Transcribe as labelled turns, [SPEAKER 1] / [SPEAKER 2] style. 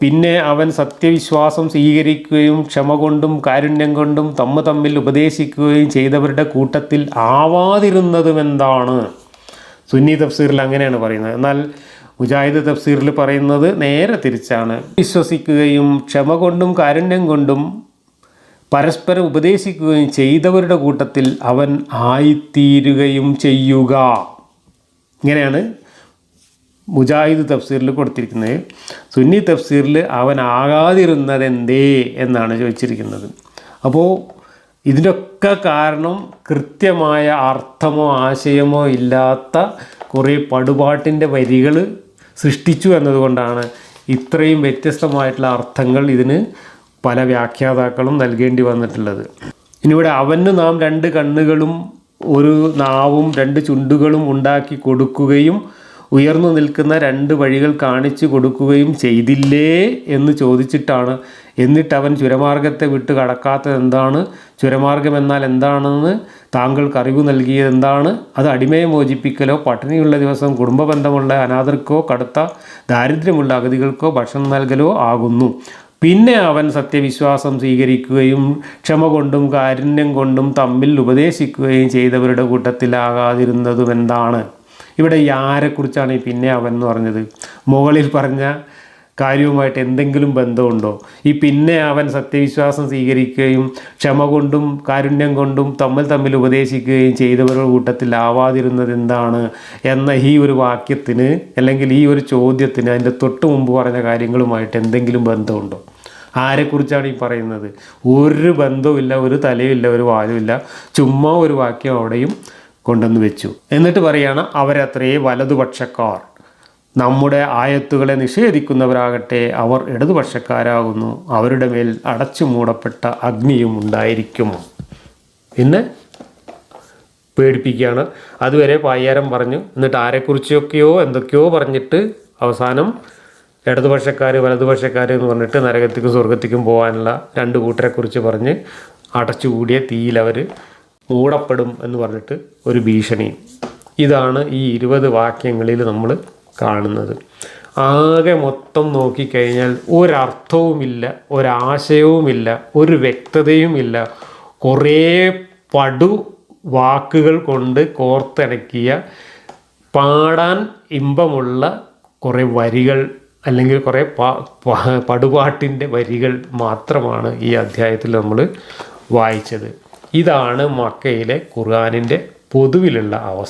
[SPEAKER 1] പിന്നെ അവൻ സത്യവിശ്വാസം സ്വീകരിക്കുകയും ക്ഷമ കൊണ്ടും കാരുണ്യം കൊണ്ടും തമ്മ തമ്മിൽ ഉപദേശിക്കുകയും ചെയ്തവരുടെ കൂട്ടത്തിൽ ആവാതിരുന്നതും എന്താണ് സുന്നി തഫ്സീറിൽ അങ്ങനെയാണ് പറയുന്നത്. എന്നാൽ മുജാഹിദ് തഫ്സീറിൽ പറയുന്നത് നേരെ തിരിച്ചാണ്. വിശ്വസിക്കുകയും ക്ഷമ കൊണ്ടും കാരുണ്യം കൊണ്ടും പരസ്പരം ഉപദേശിക്കുകയും ചെയ്തവരുടെ കൂട്ടത്തിൽ അവൻ ആയിത്തീരുകയും ചെയ്യുക. ഇങ്ങനെയാണ് മുജാഹിദ് തഫ്സീറിൽ കൊടുത്തിരിക്കുന്നത്. സുന്നി തഫ്സീറിൽ അവൻ ആകാതിരുന്നത് എന്തേ എന്നാണ് ചോദിച്ചിരിക്കുന്നത്. അപ്പോൾ ഇതിന്റെയൊക്കെ കാരണം കൃത്യമായ അർത്ഥമോ ആശയമോ ഇല്ലാത്ത കുറേ പടുപാട്ടിന്റെ വരികൾ സൃഷ്ടിച്ചു എന്നതുകൊണ്ടാണ് ഇത്രയും വ്യത്യസ്തമായിട്ടുള്ള അർത്ഥങ്ങൾ ഇതിന് പല വ്യാഖ്യാതാക്കളും നൽകേണ്ടി വന്നിട്ടുള്ളത്. ഇനിയിവിടെ അവന് നാം രണ്ട് കണ്ണുകളും ഒരു നാവും രണ്ട് ചുണ്ടുകളും ഉണ്ടാക്കി കൊടുക്കുകയും ഉയർന്നു നിൽക്കുന്ന രണ്ട് വഴികൾ കാണിച്ചു കൊടുക്കുകയും ചെയ്തില്ലേ എന്ന് ചോദിച്ചിട്ടാണ്. എന്നിട്ട് അവൻ ചുരമാർഗത്തെ വിട്ട് കടക്കാത്തത് എന്താണ്? ചുരമാർഗം എന്നാൽ എന്താണെന്ന് താങ്കൾക്ക് അറിവ് നൽകിയത് എന്താണ്? അത് അടിമയെ മോചിപ്പിക്കലോ പട്ടിണിയുള്ള ദിവസം കുടുംബ ബന്ധമുള്ള അനാഥർക്കോ കടുത്ത ദാരിദ്ര്യമുള്ള അഗതികൾക്കോ ഭക്ഷണം നൽകലോ ആകുന്നു. പിന്നെ അവൻ സത്യവിശ്വാസം സ്വീകരിക്കുകയും ക്ഷമ കൊണ്ടും കാരുണ്യം കൊണ്ടും തമ്മിൽ ഉപദേശിക്കുകയും ചെയ്തവരുടെ കൂട്ടത്തിലാകാതിരുന്നതും എന്താണ്? ഇവിടെ ഈ ആരെക്കുറിച്ചാണ് ഈ പിന്നെ അവൻ എന്ന് പറഞ്ഞത്? മുകളിൽ പറഞ്ഞ കാര്യവുമായിട്ട് എന്തെങ്കിലും ബന്ധമുണ്ടോ? ഈ പിന്നെ അവൻ സത്യവിശ്വാസം സ്വീകരിക്കുകയും ക്ഷമ കൊണ്ടും കാരുണ്യം കൊണ്ടും തമ്മിൽ തമ്മിൽ ഉപദേശിക്കുകയും ചെയ്തവരുടെ കൂട്ടത്തിൽ ആവാതിരുന്നത് എന്താണ് എന്ന ഈ ഒരു വാക്യത്തിന് അല്ലെങ്കിൽ ഈ ഒരു ചോദ്യത്തിന് അതിന്റെ തൊട്ട് മുമ്പ് പറഞ്ഞ കാര്യങ്ങളുമായിട്ട് എന്തെങ്കിലും ബന്ധമുണ്ടോ? ആരെക്കുറിച്ചാണ് ഈ പറയുന്നത്? ഒരു ബന്ധവുമില്ല ഒരു തലയുമില്ല ഒരു വാലുമില്ല ചുമ്മാ ഒരു വാക്യം അവിടെയും കൊണ്ടുവന്ന് വെച്ചു. എന്നിട്ട് പറയാണ് അവരത്രേ വലതുപക്ഷക്കാർ. നമ്മുടെ ആയത്തുകളെ നിഷേധിക്കുന്നവരാകട്ടെ അവർ ഇടതുപക്ഷക്കാരാകുന്നു. അവരുടെ മേൽ അടച്ചു മൂടപ്പെട്ട അഗ്നിയും ഉണ്ടായിരിക്കും. പിന്നെ പേടിപ്പിക്കുകയാണ്. അതുവരെ പായ്യാരം പറഞ്ഞു. എന്നിട്ട് ആരെക്കുറിച്ചൊക്കെയോ എന്തൊക്കെയോ പറഞ്ഞിട്ട് അവസാനം ഇടതുപക്ഷക്കാർ വലതുപക്ഷക്കാർ എന്ന് പറഞ്ഞിട്ട് നരകത്തേക്കും സ്വർഗത്തേക്കും പോകാനുള്ള രണ്ട് കൂട്ടരെക്കുറിച്ച് പറഞ്ഞ് അടച്ചുകൂടിയ തീയിൽ അവർ മൂടപ്പെടും എന്ന് പറഞ്ഞിട്ട് ഒരു ഭീഷണി. ഇതാണ് ഈ ഇരുപത് വാക്യങ്ങളിൽ നമ്മൾ കാണുന്നത്. ആകെ മൊത്തം നോക്കിക്കഴിഞ്ഞാൽ ഒരർത്ഥവുമില്ല ഒരാശയവുമില്ല ഒരു വ്യക്തതയുമില്ല. കുറേ പടു വാക്കുകൾ കൊണ്ട് കോർത്തിണക്കിയ പാടാൻ ഇമ്പമുള്ള കുറേ വരികൾ അല്ലെങ്കിൽ കുറേ പടുപാട്ടിന്റെ വരികൾ മാത്രമാണ് ഈ അധ്യായത്തിൽ നമ്മൾ വായിച്ചത്. ഇതാണ് മക്കയിലെ ഖുർആാനിന്റെ പൊതുവിലുള്ള അവസ്ഥ.